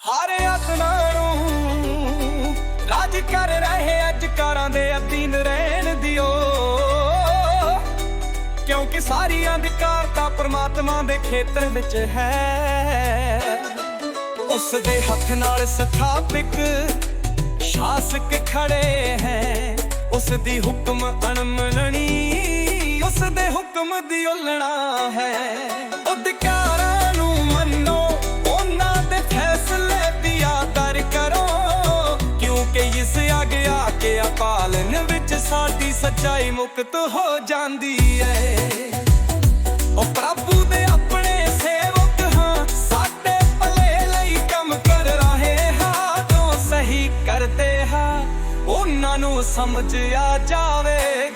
ਹਾਰੇ ਆਸਮਾਂ ਨੂੰ ਰਾਜ ਕਰ ਰਹੇ ਅੱਜ ਕਾਰਾਂ ਦੇ ਅਧੀਨ ਰਹਿਣ ਦਿਓ। ਕਿਉਂਕਿ ਸਾਰੀ ਅੰਧਕਾਰ ਤਾਂ ਪ੍ਰਮਾਤਮਾ ਦੇ ਖੇਤਰ ਵਿੱਚ ਹੈ। ਉਸ ਦੇ ਹੱਥ ਨਾਲ ਸਥਾਪਿਕ ਸ਼ਾਸਕ ਖੜੇ ਹੈ। ਉਸ ਦੀ ਹੁਕਮ ਅਣਮਲਣੀ ਉਸ ਦੇ ਹੁਕਮ ਦੀ ਉਲਣਾ ਹੈ। ਅਧਿਕਾਰਾਂ ਸਾਡੀ ਸੱਚਾਈ ਮੁਕਤ ਹੋ ਜਾਂਦੀ ਹੈ ਉਹ ਪ੍ਰਭੂ ਦੇ ਆਪਣੇ ਸੇਵਕ ਹਾਂ, ਸਾਡੇ ਭਲੇ ਲਈ ਕੰਮ ਕਰ ਰਹੇ ਹਾਂ, ਜੋ ਸਹੀ ਕਰਦੇ ਹਾਂ, ਉਹਨਾਂ ਨੂੰ ਸਮਝ ਆ ਜਾਵੇਗਾ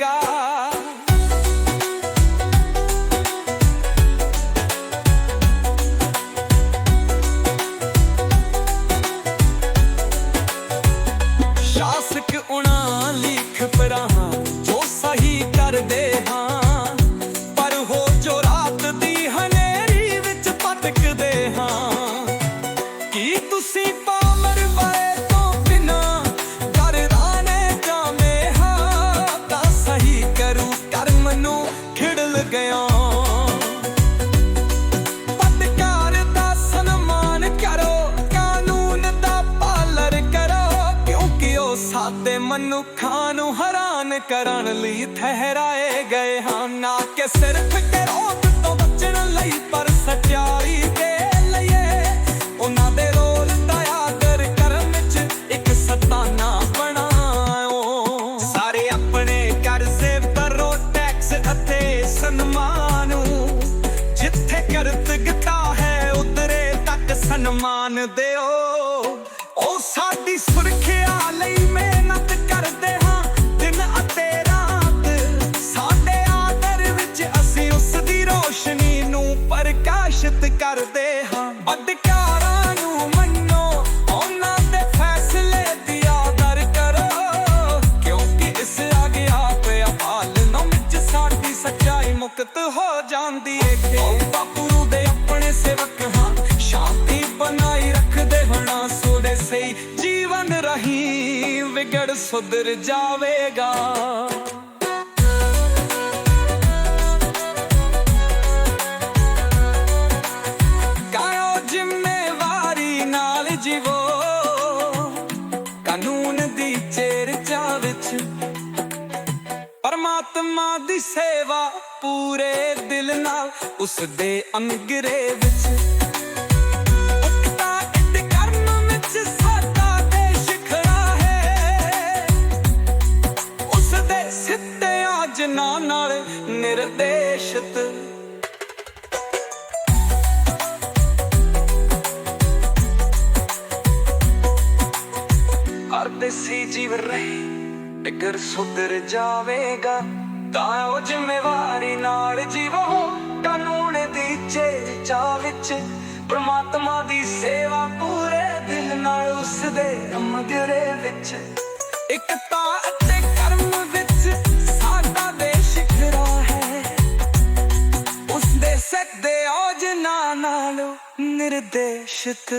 ਮਨੁੱਖਾਂ ਨੂੰ ਹੈਰਾਨ ਕਰਨ ਲਈ ਠਹਿਰਾਏ ਗਏ ਹਨ ਨਾ ਕਿ ਸਿਰਫ ਕਰੋਧ ਤੋਂ ਬਚਣ ਲਈ, ਪਰ ਸਚਾਈ ਦੇ ਲਈ ਉਹਨਾਂ ਦੇ ਰੋਲ ਦਾ ਆਦਰ ਕਰਨ ਵਿੱਚ ਇੱਕ ਸਤਾਨਾ ਬਣਾਓ। ਸਾਰੇ ਆਪਣੇ ਕਰਜ਼ੇ ਭਰੋ ਟੈਕਸ ਅਤੇ ਸਨਮਾਨ। ਜਿੱਥੇ ਕਰਤਗਤਾ ਹੈ, ਉਧਰੇ ਤੱਕ ਸਨਮਾਨ ਦਿਓ। ਅਧਿਕਾਰਾਂ ਨੂੰ ਮੰਨੋ, ਉਹਨਾਂ ਦੇ ਫੈਸਲੇ ਦੀ ਆਦਰ ਕਰੋ। ਕਿਉਂਕਿ ਇਸ ਆਗਿਆ ਤੇ ਪਾਲਣਾ ਵਿੱਚ ਸਾਡੀ ਸੱਚਾਈ ਮੁਕਤ ਹੋ ਜਾਂਦੀ ਏ। ਕਿ ਬਾਪੂ ਦੇ ਆਪਣੇ ਸੇਵਕ ਹਾਂ ਸ਼ਾਂਤੀ ਬਣਾਈ ਰੱਖਦੇ ਹਣਾ ਸੋਦੇ ਸਹੀ ਜੀਵਨ ਰਹੀ ਵਿਗੜ ਸੁਧਰ ਜਾਵੇਗਾ। ਪਰਮਾਤਮਾ ਦੀ ਸੇਵਾ ਪੂਰੇ ਦਿਲ ਨਾਲ ਉਸ ਦੇ ਅੰਗਰੇ ਵਿੱਚ। ਉਕਤਾ ਇੱਟ ਕਰਨ ਵਿੱਚ ਸਾਡਾ ਨਾਲ ਨਿਰਦੇਸ਼ਿਤ। ਅਰਦੇਸੀ ਜੀਵ ਰਹੇ। ਟਿਕਰ ਸੁਧਰ ਜਾਵੇਗਾ, ਤਾਂ ਉਹ ਜ਼ਿੰਮੇਵਾਰੀ ਨਾਲ ਜੀਵੋ। ਕਾਨੂੰਨ ਦੀ ਚੇਚਾ ਵਿੱਚ ਪ੍ਰਮਾਤਮਾ ਦੀ ਸੇਵਾ ਪੂਰੇ ਦਿਲ ਨਾਲ ਉਸ ਦੇ ਅਮਗਰੇ ਵਿੱਚ। ਇਕਤਾ ਅਤੇ ਕਰਮ ਵਿੱਚ ਸਾਡਾ ਦੇਸ਼ ਖੜਾ ਹੈ। ਉਸ ਦੇ ਸੱਦੇ ਔਜਨਾ ਨਾਲ ਨਿਰਦੇਸ਼ਿਤ